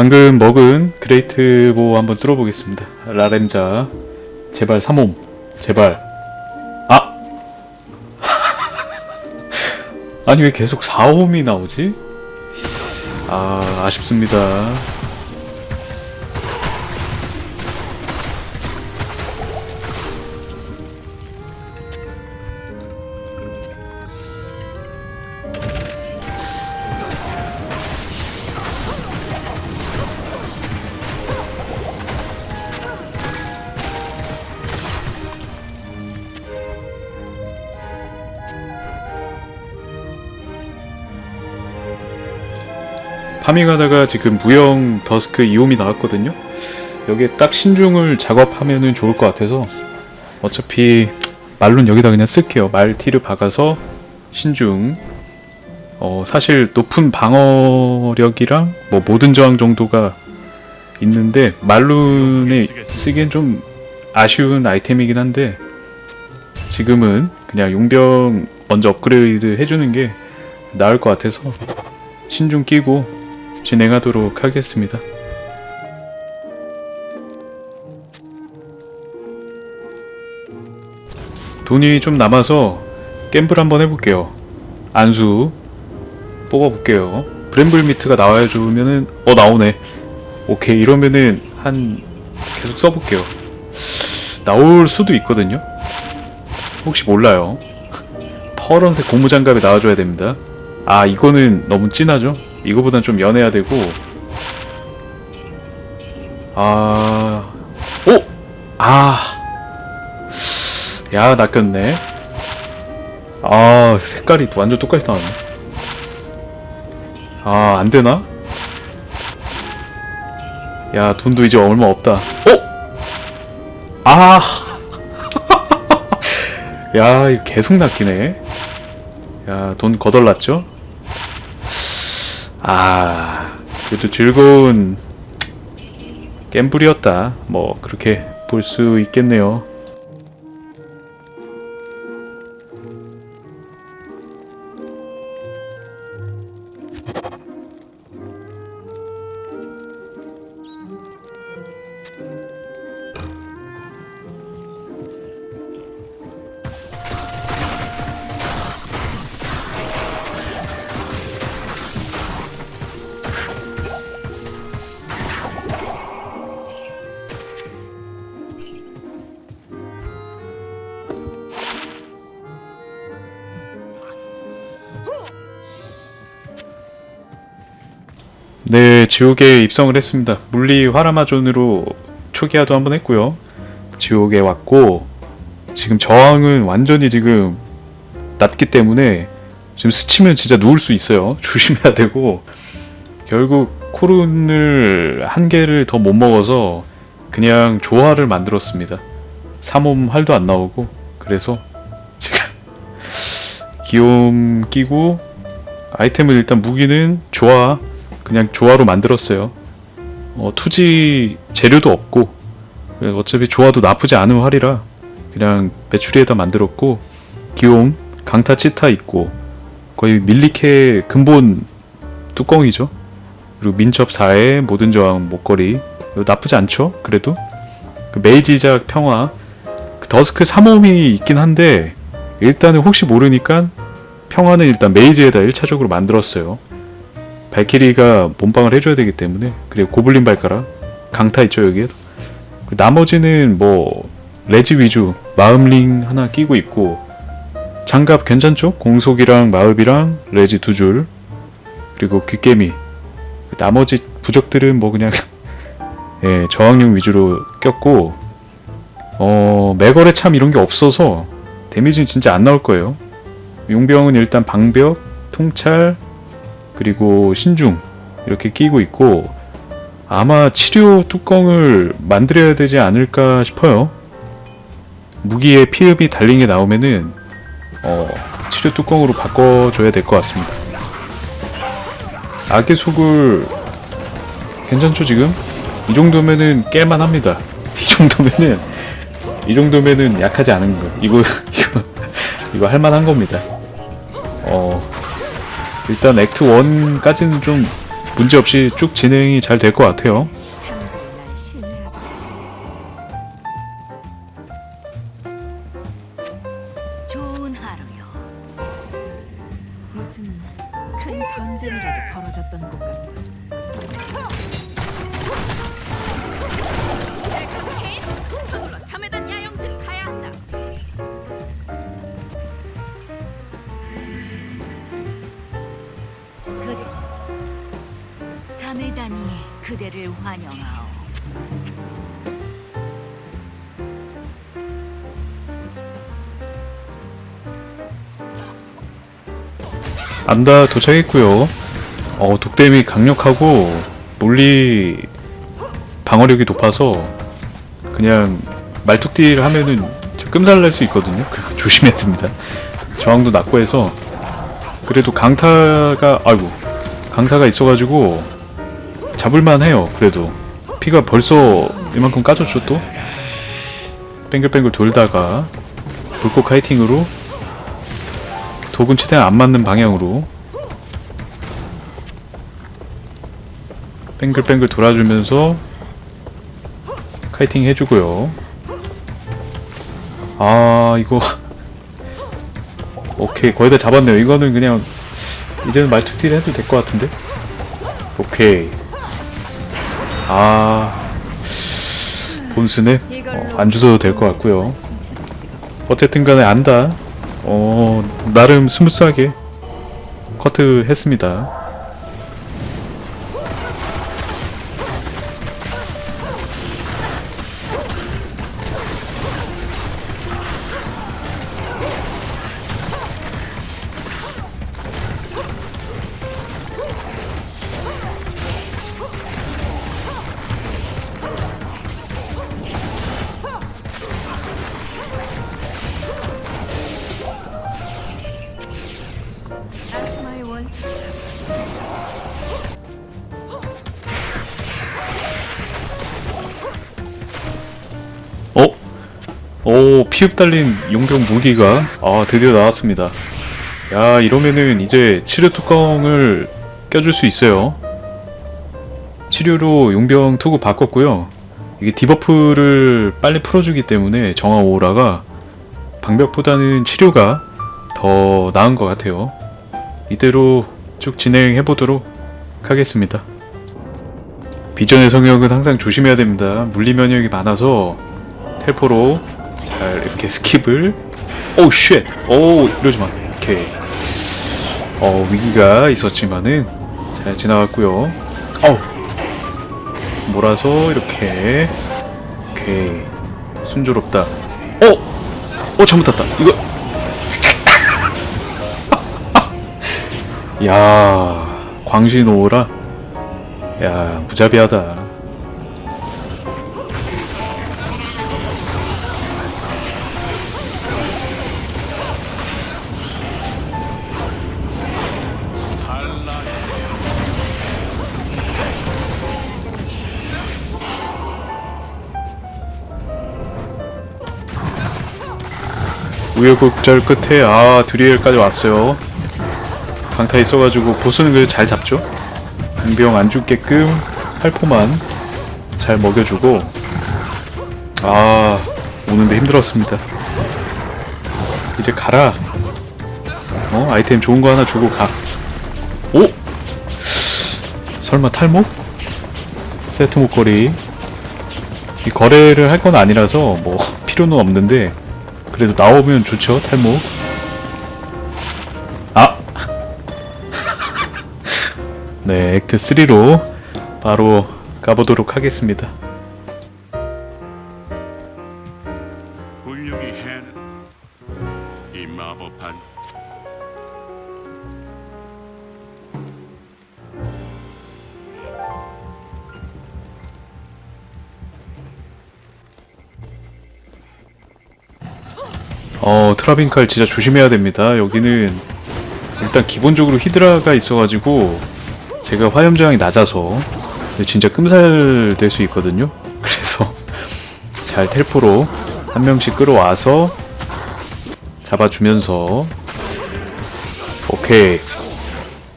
방금 먹은 그레이트 보 한번 뚫어보겠습니다. 라렘자 제발 3홈 제발 아 아니 왜 계속 4홈이 나오지? 아 아쉽습니다. 파밍하다가 지금 무형 더스크 2홈이 나왔거든요. 여기에 딱 신중을 작업하면은 좋을 것 같아서 어차피 말론 여기다 그냥 쓸게요. 말 티를 박아서 신중. 어 사실 높은 방어력이랑 뭐 모든 저항 정도가 있는데 말론에 쓰기엔 좀 아쉬운 아이템이긴 한데 지금은 그냥 용병 먼저 업그레이드 해주는 게 나을 것 같아서 신중 끼고 진행하도록 하겠습니다. 돈이 좀 남아서 갬블 한번 해볼게요. 안수 뽑아볼게요. 브렘블 미트가 나와야 좋으면은 어 나오네. 오케이 이러면은 한 계속 써볼게요. 나올 수도 있거든요. 혹시 몰라요. 파란색 고무장갑이 나와줘야 됩니다. 아 이거는 너무 진하죠? 이거보단 좀 연해야 되고 아... 오! 아... 야 낚였네 아 색깔이 완전 똑같이 나왔네 아 안되나? 야 돈도 이제 얼마 없다 어? 아... 야 이거 계속 낚이네 야 돈 거덜났죠? 아, 그래도 즐거운 갬블이었다. 뭐 그렇게 볼 수 있겠네요. 지옥에 입성을 했습니다. 물리 화라마존으로 초기화도 한번 했고요. 지옥에 왔고 지금 저항은 완전히 지금 낮기 때문에 지금 스치면 진짜 누울 수 있어요. 조심해야 되고 결국 코룬을 한 개를 더 못 먹어서 그냥 조화를 만들었습니다. 삼홈 활도 안 나오고 그래서 지금 기욤 끼고 아이템을 일단 무기는 조화 그냥 조화로 만들었어요. 어, 투지 재료도 없고 어차피 조화도 나쁘지 않은 활이라 그냥 메추리에다 만들었고 기욤 강타 치타 있고 거의 밀리케 근본 뚜껑이죠. 그리고 민첩 4에 모든 저항 목걸이 나쁘지 않죠? 그래도 그 메이지작 평화 그 더스크 3홈이 있긴 한데 일단은 혹시 모르니까 평화는 일단 메이지에다 1차적으로 만들었어요. 발키리가 몸빵을 해줘야 되기 때문에 그리고 고블린 발가락 강타 있죠 여기에? 그 나머지는 뭐 레지 위주 마음링 하나 끼고 있고 장갑 괜찮죠? 공속이랑 마읍이랑 레지 두 줄 그리고 귀깨미. 나머지 부적들은 뭐 그냥 예 저항용 위주로 꼈고 어 매거래 참 이런 게 없어서 데미지는 진짜 안 나올 거예요. 용병은 일단 방벽 통찰 그리고 신중 이렇게 끼고 있고 아마 치료 뚜껑을 만들어야 되지 않을까 싶어요. 무기에 피흡이 달린 게 나오면은 어, 치료 뚜껑으로 바꿔줘야 될 것 같습니다. 악의 속을 괜찮죠 지금? 이 정도면은 깰만 합니다. 이 정도면은 이 정도면은 약하지 않은 거. 이거 이거 이거 할만한 겁니다. 어 일단 액트 1까지는 좀 문제 없이 쭉 진행이 잘 될 것 같아요. 자매단이 그대를 환영하오. 안다 도착했고요. 어, 독댐이 강력하고 물리 방어력이 높아서 그냥 말뚝딜 하면은 좀 끔살 날 수 있거든요. 그 조심해야 됩니다. 저항도 낮고 해서 그래도 강타가 아이고 강타가 있어가지고 잡을만 해요. 그래도 피가 벌써 이만큼 까졌죠 또 뱅글뱅글 돌다가 불꽃 카이팅으로 독은 최대한 안 맞는 방향으로 뱅글뱅글 돌아주면서 카이팅 해주고요. 아 이거 오케이 거의 다 잡았네요. 이거는 그냥 이제는 말투 딜 해도 될 것 같은데. 오케이. 아 본스는 어, 안 주셔도 될 것 같고요. 어쨌든 간에 안다. 어, 나름 스무스하게 커트 했습니다. 어? 오, 피흡 달린 용병 무기가 아 드디어 나왔습니다. 야 이러면은 이제 치료 뚜껑을 껴줄 수 있어요. 치료로 용병 투구 바꿨고요. 이게 디버프를 빨리 풀어주기 때문에 정화 오라가 방벽보다는 치료가 더 나은 것 같아요. 이대로 쭉 진행해 보도록 하겠습니다. 비전의 성역은 항상 조심해야 됩니다. 물리 면역이 많아서 텔포로 잘 이렇게 스킵을 오우 쉣! 오 이러지 마. 오케이. 어 위기가 있었지만은 잘 지나갔고요. 어우 몰아서 이렇게 오케이 순조롭다. 어! 어 잘못 탔다. 이거 야 광신 오라. 야 무자비하다. 우여곡절 끝에 아 드리엘까지 왔어요. 강타 있어가지고 보스는 그래도 잘 잡죠. 공병 안 죽게끔 할포만 잘 먹여주고 아 오는데 힘들었습니다. 이제 가라. 어 아이템 좋은 거 하나 주고 가. 오 설마 탈목? 세트 목걸이 이 거래를 할 건 아니라서 뭐 필요는 없는데 그래도 나오면 좋죠 탈목 네 액트 3로 바로 가보도록 하겠습니다. 훌륭히 해는 이 마법한 어 트라빈 칼 진짜 조심해야 됩니다. 여기는 일단 기본적으로 히드라가 있어가지고 제가 화염 저항이 낮아서 진짜 끔살 될 수 있거든요. 그래서 잘 텔포로 한 명씩 끌어와서 잡아주면서 오케이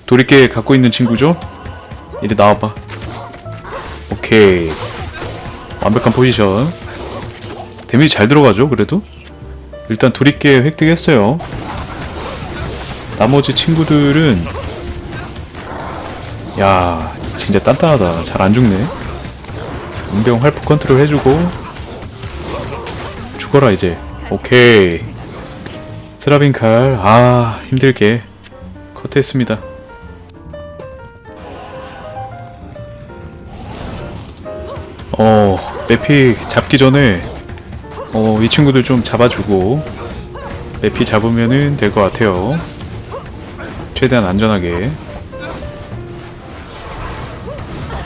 도리깨 갖고 있는 친구죠? 이리 나와봐. 오케이 완벽한 포지션. 데미지 잘 들어가죠, 그래도? 일단 도리깨 획득했어요. 나머지 친구들은 야 진짜 단단하다. 잘 안 죽네. 운병 활포 컨트롤 해주고 죽어라 이제. 오케이. 스라빈 칼. 아 힘들게 컷했습니다. 어 매피 잡기 전에 어 이 친구들 좀 잡아주고 매피 잡으면은 될것 같아요. 최대한 안전하게.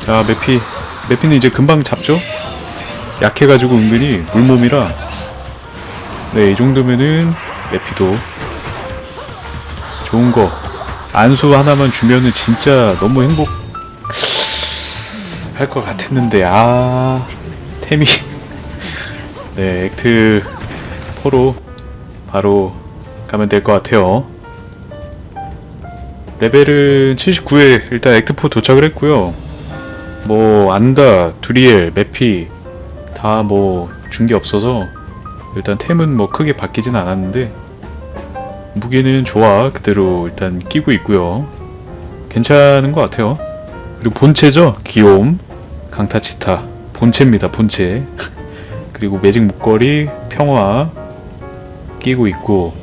자 매피. 매피는 이제 금방 잡죠? 약해가지고 은근히 물몸이라. 네 이 정도면은 매피도 좋은 거. 안수 하나만 주면은 진짜 너무 행복 할 것 같았는데 아 템이. 네 액트 4로 바로 가면 될 것 같아요. 레벨은 79에 일단 액트 4 도착을 했고요 뭐 안다 두리엘 메피 다 뭐 준 게 없어서 일단 템은 뭐 크게 바뀌진 않았는데 무기는 좋아 그대로 일단 끼고 있고요. 괜찮은 것 같아요. 그리고 본체죠? 귀여움 강타치타. 본체입니다 본체. 그리고 매직 목걸이 평화 끼고 있고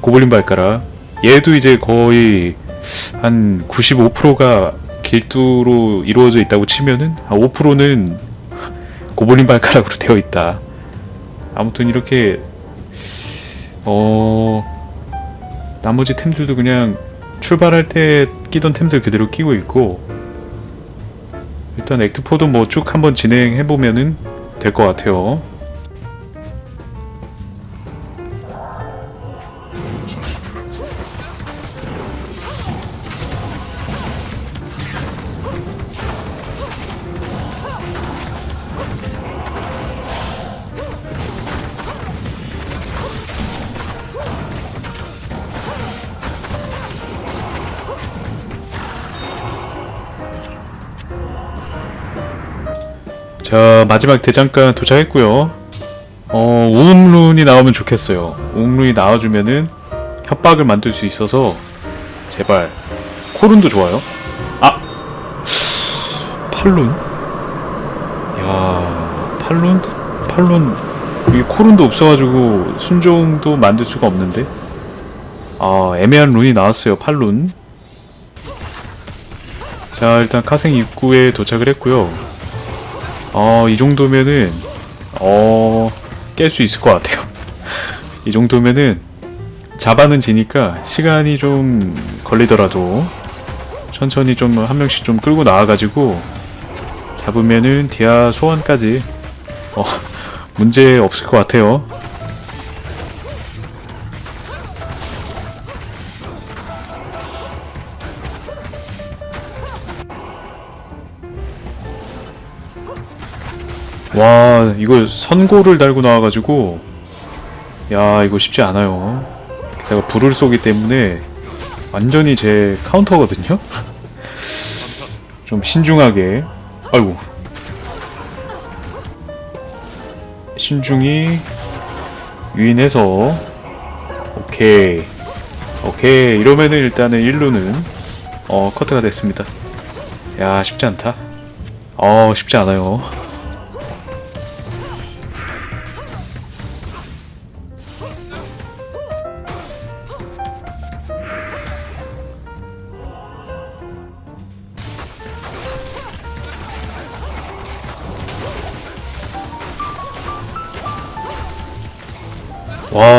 고블린 발가락. 얘도 이제 거의 한 95%가 길두로 이루어져 있다고 치면은 한 5%는 고블린 발가락으로 되어 있다 아무튼 이렇게 어 나머지 템들도 그냥 출발할 때 끼던 템들 그대로 끼고 있고 일단 액트4도 뭐 쭉 한번 진행해 보면은 될 것 같아요. 자 마지막 대장간 도착했고요. 어 우음룬이 나오면 좋겠어요. 우음룬이 나와주면은 협박을 만들 수 있어서 제발 코룬도 좋아요. 아 팔룬? 야 팔룬? 팔룬 여기 코룬도 없어가지고 순종도 만들 수가 없는데 아 애매한 룬이 나왔어요 팔룬. 자 일단 카생 입구에 도착을 했고요. 어, 이 정도면은, 어, 깰 수 있을 것 같아요. 이 정도면은, 잡아는 지니까 시간이 좀 걸리더라도, 천천히 좀 한 명씩 좀 끌고 나와가지고, 잡으면은 디아 소환까지, 어, 문제 없을 것 같아요. 와 이거 선고를 달고 나와가지고 야 이거 쉽지 않아요. 내가 불을 쏘기 때문에 완전히 제 카운터거든요? 좀 신중하게. 아이고. 신중히 유인해서 오케이. 오케이. 이러면은 일단은 1루는 어 커트가 됐습니다. 야 쉽지 않다. 어 쉽지 않아요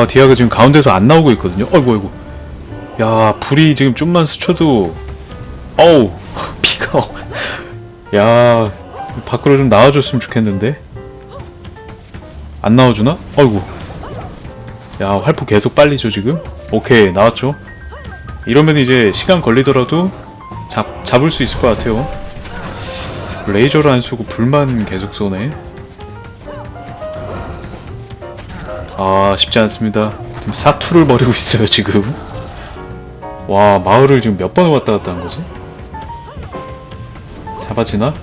와 디아가 지금 가운데서 안 나오고 있거든요. 어이구 어이구 야 불이 지금 좀만 스쳐도 어우 피가 야 밖으로 좀 나와줬으면 좋겠는데? 안 나와주나? 어이구 야 활포 계속 빨리죠 지금? 오케이 나왔죠? 이러면 이제 시간 걸리더라도 잡, 잡을 수 있을 것 같아요. 레이저를 안 쏘고 불만 계속 쏘네 아 쉽지 않습니다 지금 사투를 벌이고 있어요 지금 와 마을을 지금 몇 번을 왔다 갔다 한 거지? 잡아지나?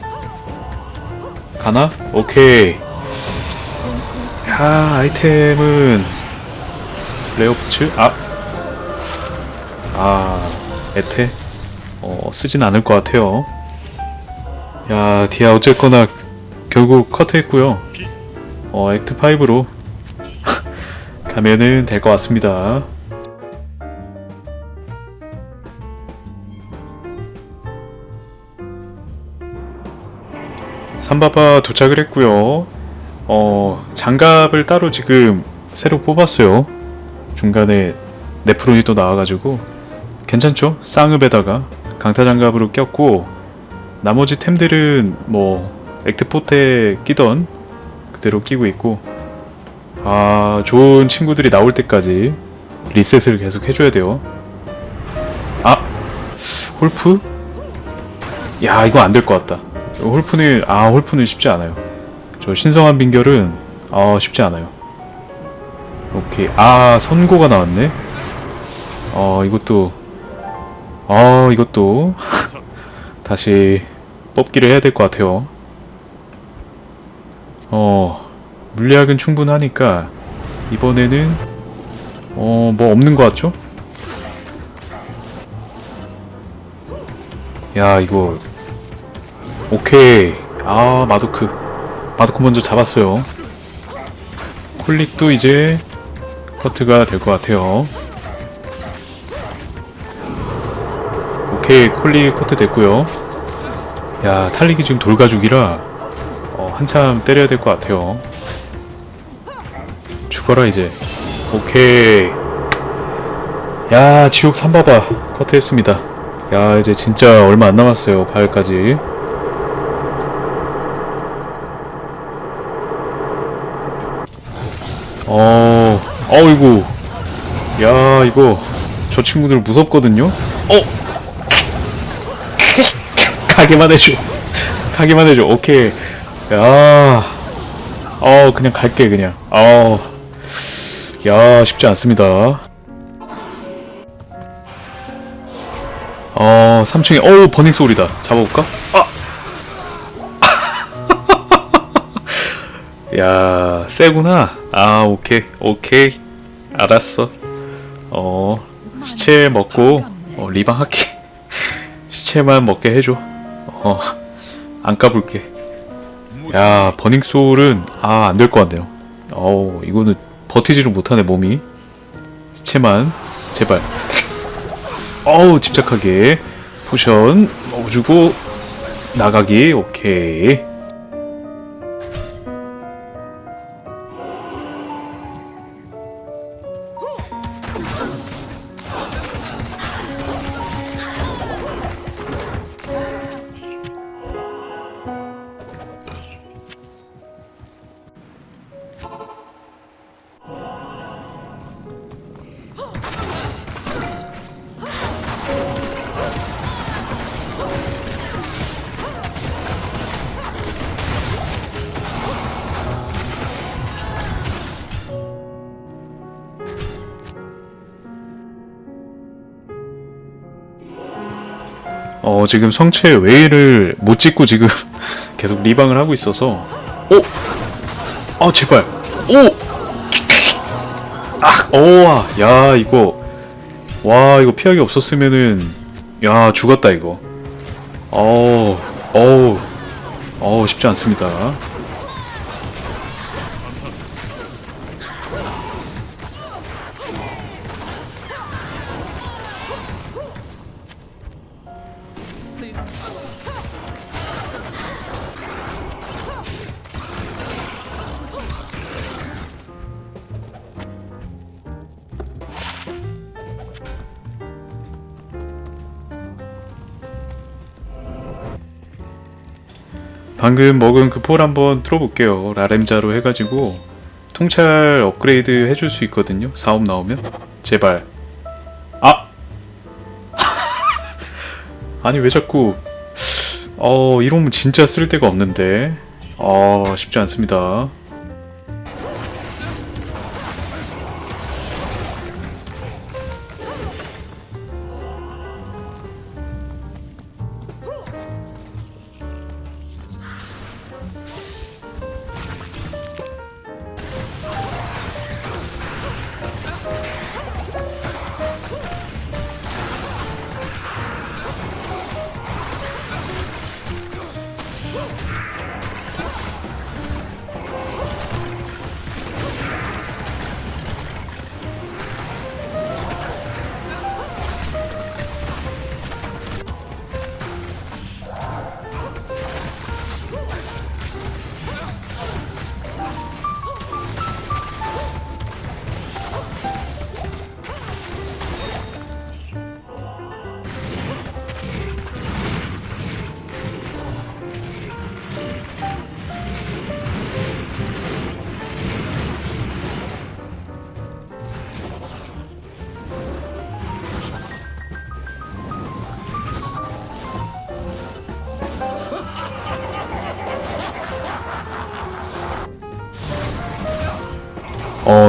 가나? 오케이 야 아이템은 레어부츠? 아! 아 에테? 어 쓰진 않을 것 같아요 야 디아 어쨌거나 결국 커트했고요 어 액트 5로 가면은 될 것 같습니다 삼바바 도착을 했고요. 어, 장갑을 따로 지금 새로 뽑았어요. 중간에 네프론이 또 나와가지고 괜찮죠? 쌍읍에다가 강타 장갑으로 꼈고 나머지 템들은 뭐 액트포트에 끼던 그대로 끼고 있고 아 좋은 친구들이 나올 때까지 리셋을 계속 해줘야 돼요. 아 홀프? 야 이거 안 될 것 같다. 홀프는 아 홀프는 쉽지 않아요. 저 신성한 빙결은 아 쉽지 않아요. 오케이 아 선고가 나왔네. 어 이것도 어 이것도 다시 뽑기를 해야 될 것 같아요. 어 물리학은 충분하니까 이번에는 어 뭐 없는 것 같죠? 야 이거. 오케이. 아 마도크. 마도크 먼저 잡았어요. 콜릭도 이제 커트가 될 것 같아요. 오케이 콜릭 커트 됐고요. 야 탈릭이 지금 돌가죽이라 어, 한참 때려야 될 것 같아요 죽어라 이제 오케이 야 지옥 삼바바 커트했습니다 야 이제 진짜 얼마 안 남았어요 바을까지 어, 어이구. 야, 이거, 저 친구들 무섭거든요? 어! 가게만 해줘. 가게만 해줘. 오케이. 야, 어, 그냥 갈게, 그냥. 어, 야, 쉽지 않습니다. 어, 3층에, 어우, 버닝 소리다. 잡아볼까? 아! 야, 세구나. 아, 오케이, 오케이. 알았어. 어, 시체 먹고, 어, 리방 할게. 시체만 먹게 해줘. 어, 안 까불게. 야, 버닝 소울은, 아, 안 될 것 같네요. 어우, 이거는 버티지를 못하네, 몸이. 시체만, 제발. 어우, 집착하게. 포션 먹어주고, 나가기, 오케이. 지금 성체 웨이를 못 찍고 지금 계속 리방을 하고 있어서. 오! 아, 제발. 오! 아, 오와. 야, 이거. 와, 이거 피하기 없었으면은. 야, 죽었다, 이거. 어우, 어우. 어우, 쉽지 않습니다. 방금 먹은 그 폴 한번 틀어볼게요. 라렘자로 해가지고 통찰 업그레이드 해줄 수 있거든요. 사업 나오면 제발. 아, 아니 왜 자꾸 어 이러면 진짜 쓸 데가 없는데 어 쉽지 않습니다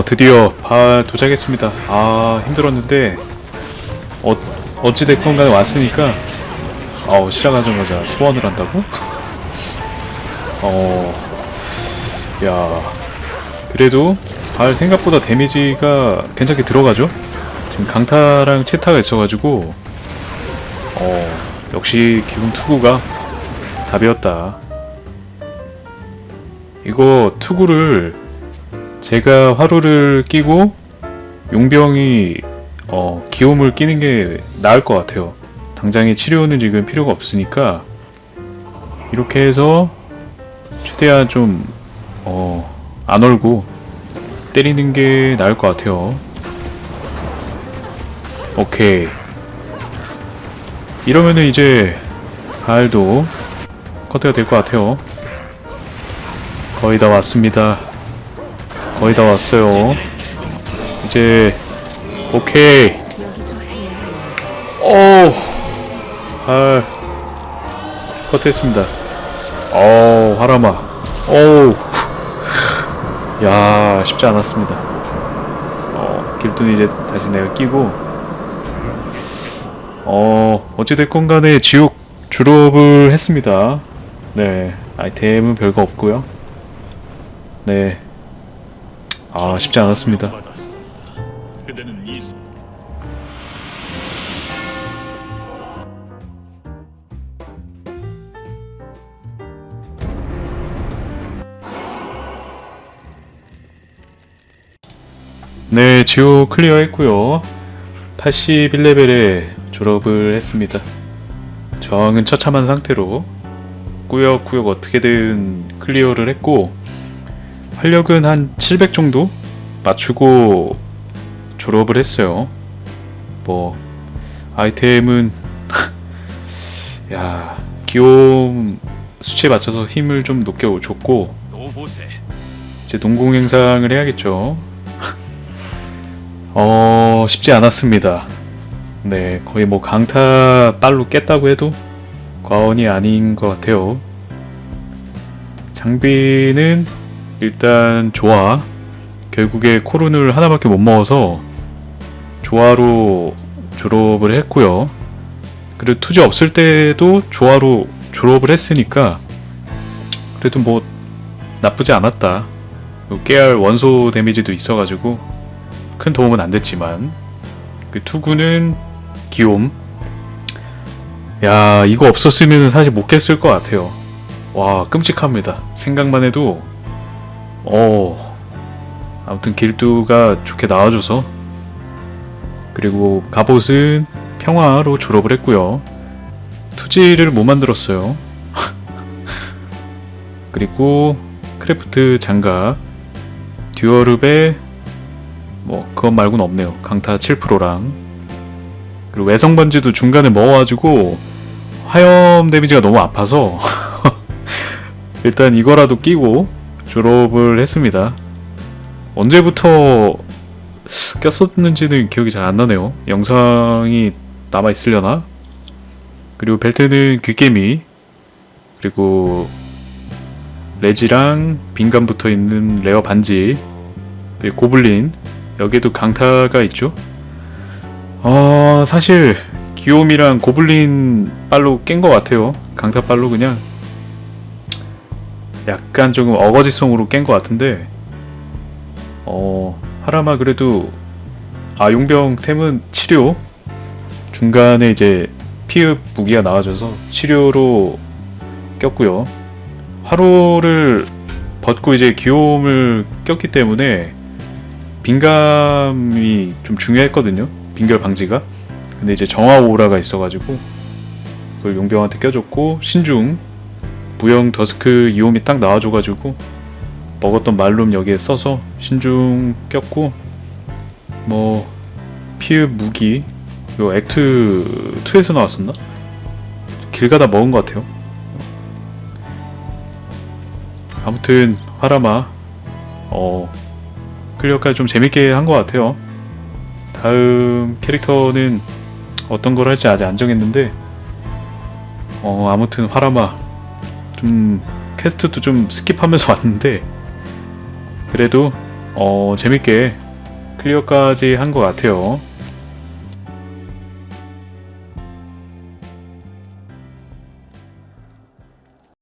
드디어 발 도착했습니다. 아 힘들었는데 어 어찌됐건 간에 왔으니까 어우 시작하자마자 소환을 한다고? 어 야 그래도 발 생각보다 데미지가 괜찮게 들어가죠? 지금 강타랑 치타가 있어가지고 어 역시 기본 투구가 답이었다. 이거 투구를 제가 화로를 끼고 용병이 어, 기홈을 끼는 게 나을 것 같아요. 당장의 치료는 지금 필요가 없으니까 이렇게 해서 최대한 좀 어, 안 얼고 때리는 게 나을 것 같아요. 오케이. 이러면은 이제 가을도 커트가 될 것 같아요. 거의 다 왔습니다. 거의 다 왔어요. 이제 오케이. 오. 아. 커트했습니다. 오, 하라마. 오. 야, 쉽지 않았습니다. 어, 길둔 이제 다시 내가 끼고 어, 어찌됐건 간에 지옥 졸업을 했습니다. 네. 아이템은 별거 없고요. 네. 아, 쉽지 않았습니다. 네, 지오 클리어 했고요. 81레벨에 졸업을 했습니다. 저항은 처참한 상태로 꾸역꾸역 어떻게든 클리어를 했고 활력은 한 700 정도 맞추고 졸업을 했어요. 뭐 아이템은 야 기욤 수치에 맞춰서 힘을 좀 높게 줬고. 이제 농공 행상을 해야겠죠. 어, 쉽지 않았습니다. 네, 거의 뭐 강타 빨로 깼다고 해도 과언이 아닌 것 같아요. 장비는 일단 좋아. 결국에 코룬을 하나밖에 못 먹어서 조화로 졸업을 했고요. 그리고 투지 없을 때도 조화로 졸업을 했으니까 그래도 뭐 나쁘지 않았다. 요 깨알 원소 데미지도 있어가지고 큰 도움은 안 됐지만 그 투구는 기욤 야 이거 없었으면 사실 못 깼을 것 같아요 와 끔찍합니다 생각만 해도 어 아무튼 길두가 좋게 나와줘서. 그리고 갑옷은 평화로 졸업을 했고요. 투지를 못 만들었어요. 그리고 크래프트 장갑 듀얼읍에 뭐 그것 말고는 없네요. 강타 7%랑. 그리고 외성 번지도 중간에 먹어가지고 화염 데미지가 너무 아파서 일단 이거라도 끼고 졸업을 했습니다. 언제부터 꼈었는지는 기억이 잘 안 나네요. 영상이 남아 있으려나? 그리고 벨트는 귀개미 그리고 레지랑 빈감 붙어 있는 레어 반지 그리고 고블린 여기에도 강타가 있죠. 어 사실 귀요미랑 고블린 빨로 깬 것 같아요. 강타 빨로 그냥 약간 조금 어거지성으로 깬 것 같은데 어 하라마 그래도 아 용병 템은 치료 중간에 이제 피읍 무기가 나와줘서 치료로 꼈고요. 화로를 벗고 이제 기욤을 꼈기 때문에 빈감이 좀 중요했거든요. 빈결 방지가. 근데 이제 정화 오라가 있어가지고 그걸 용병한테 껴줬고 신중 무형 더스크 이옴이 딱 나와줘가지고 먹었던 말룸 여기에 써서 신중 꼈고 뭐 피읍 무기 이거 액트 2에서 나왔었나? 길 가다 먹은 것 같아요. 아무튼 화라마 어 클리어까지 좀 재밌게 한 것 같아요. 다음 캐릭터는 어떤 걸 할지 아직 안 정했는데 어 아무튼 화라마 좀 퀘스트도 좀 스킵하면서 왔는데 그래도 어 재밌게 클리어까지 한 것 같아요.